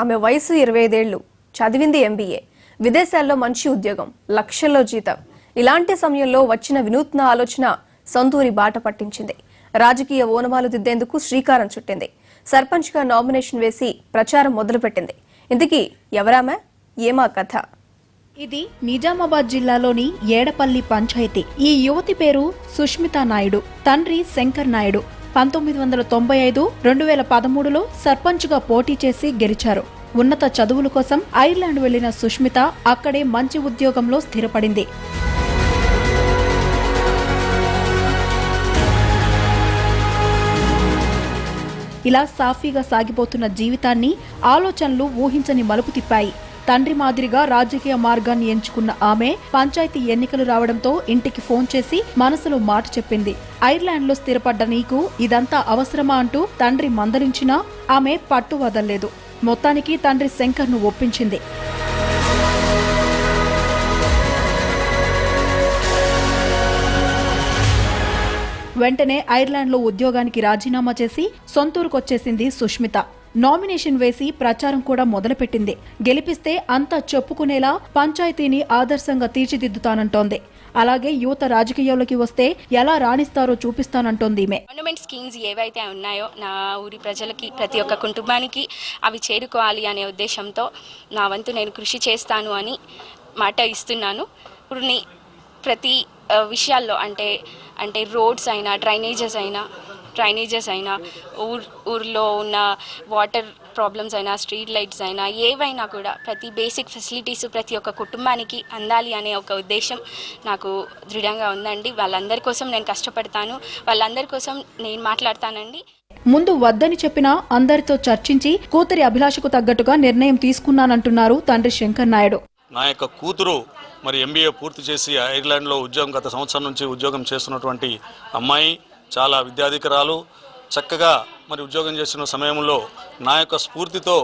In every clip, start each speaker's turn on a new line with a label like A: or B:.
A: ఆమె వయసు ఇరవై ఐదేళ్ళు చదివింది ఎంబీఏ విదేశాల్లో మంచి ఉద్యోగం లక్షల్లో జీతం. ఇలాంటి సమయంలో వచ్చిన వినూత్న ఆలోచన సొంతూరి బాట పట్టించింది. రాజకీయ ఓనమాలు దిద్దేందుకు శ్రీకారం చుట్టింది. సర్పంచ్గా నామినేషన్ వేసి ప్రచారం మొదలుపెట్టింది. ఇంతకీ ఎవరామె? ఏమా కథ?
B: ఇది నిజామాబాద్ జిల్లాలోని ఏడపల్లి పంచాయతీ. ఈ యువతి పేరు సుష్మితా నాయుడు తండ్రి శంకర్ నాయుడు. పంతొమ్మిది వందల తొంభై ఐదు రెండు వేల పదమూడులో సర్పంచ్గా పోటీ చేసి గెలిచారు. ఉన్నత చదువుల కోసం ఐర్లాండ్ వెళ్ళిన సుష్మిత అక్కడే మంచి ఉద్యోగంలో స్థిరపడింది. ఇలా సాఫీగా సాగిపోతున్న జీవితాన్ని ఆలోచనలు ఊహించని మలుపు తిప్పాయి. తండ్రి మాదిరిగా రాజకీయ మార్గాన్ని ఎంచుకున్న ఆమె పంచాయతీ ఎన్నికలు రావడంతో ఇంటికి ఫోన్ చేసి మనసులో మాట చెప్పింది. ఐర్లాండ్లో స్థిరపడ్డ నీకు ఇదంతా అవసరమా అంటూ తండ్రి మందలించినా ఆమె పట్టు వదల్లేదు. మొత్తానికి తండ్రి శంకర్ను ఒప్పించింది. వెంటనే ఐర్లాండ్లో ఉద్యోగానికి రాజీనామా చేసి సొంతూరుకొచ్చేసింది సుష్మిత. నామినేషన్ వేసి ప్రచారం కూడా మొదలుపెట్టింది. గెలిపిస్తే అంతా చెప్పుకునేలా పంచాయతీని ఆదర్శంగా తీర్చిదిద్దుతానంటోంది. అలాగే యువత రాజకీయాల్లోకి వస్తే ఎలా రాణిస్తారో చూపిస్తానంటోంది ఈమె.
C: గవర్నమెంట్ స్కీమ్స్ ఏవైతే ఉన్నాయో నా ఊరి ప్రజలకి ప్రతి ఒక్క కుటుంబానికి అవి చేరుకోవాలి అనే ఉద్దేశంతో నా వంతు నేను కృషి చేస్తాను అని మాట ఇస్తున్నాను. ఇప్పుడు ప్రతి విషయాల్లో అంటే అంటే రోడ్స్ అయినా డ్రైనేజెస్ అయినా డ్రైనేజెస్ అయినా ఊర్ ఊర్లో ఉన్న వాటర్ ప్రాబ్లమ్స్ అయినా స్ట్రీట్ లైట్స్ అయినా ఏవైనా కూడా ప్రతి బేసిక్ ఫెసిలిటీస్ ప్రతి ఒక్క కుటుంబానికి అందాలి అనే ఒక ఉద్దేశం నాకు దృఢంగా ఉందండి. వాళ్ళందరి కోసం నేను కష్టపడతాను. వాళ్ళందరి కోసం నేను మాట్లాడతానండి.
B: ముందు వద్దని చెప్పినా అందరితో చర్చించి కూతురి అభిలాషకు తగ్గట్టుగా నిర్ణయం తీసుకున్నానంటున్నారు తండ్రి శంకర్ నాయుడు.
D: నా యొక్క కూతురు మరి ఎంబీఏ పూర్తి చేసి ఐర్లాండ్లో ఉద్యోగం గత సంవత్సరం నుంచి ఉద్యోగం చేస్తున్నటువంటి అమ్మాయి చాలా విద్యాధికరాలు చక్కగా మరి ఉద్యోగం చేస్తున్న సమయంలో నా యొక్క స్ఫూర్తితో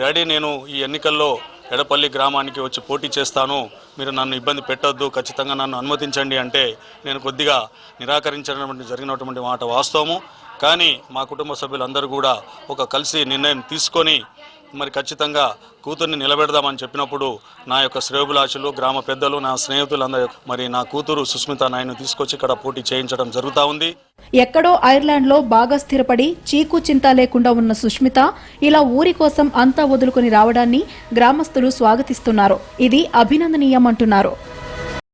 D: డాడీ నేను ఈ ఎన్నికల్లో ఎడపల్లి గ్రామానికి వచ్చి పోటీ చేస్తాను. మీరు నన్ను ఇబ్బంది పెట్టొద్దు. ఖచ్చితంగా నన్ను అనుమతించండి అంటే నేను కొద్దిగా నిరాకరించడం జరిగినటువంటి మాట వాస్తవము. కానీ మా కుటుంబ సభ్యులందరూ కూడా ఒక కలిసి నిర్ణయం తీసుకొని మరి ఖచ్చితంగా కూతుర్ని నిలబెడదామని చెప్పినప్పుడు నా యొక్క శ్రేయోభిలాషులు గ్రామ పెద్దలు నా స్నేహితులందరూ మరి నా కూతురు సుస్మిత నాయను తీసుకొచ్చి ఇక్కడ పోటీ చేయించడం జరుగుతూ ఉంది.
B: ఎక్కడో ఐర్లాండ్లో బాగా స్థిరపడి చీకు చింత లేకుండా ఉన్న సుష్మిత ఇలా ఊరి కోసం అంతా వదులుకొని రావడాన్ని గ్రామస్తులు స్వాగతిస్తున్నారు. ఇది అభినందనీయమంటున్నారు.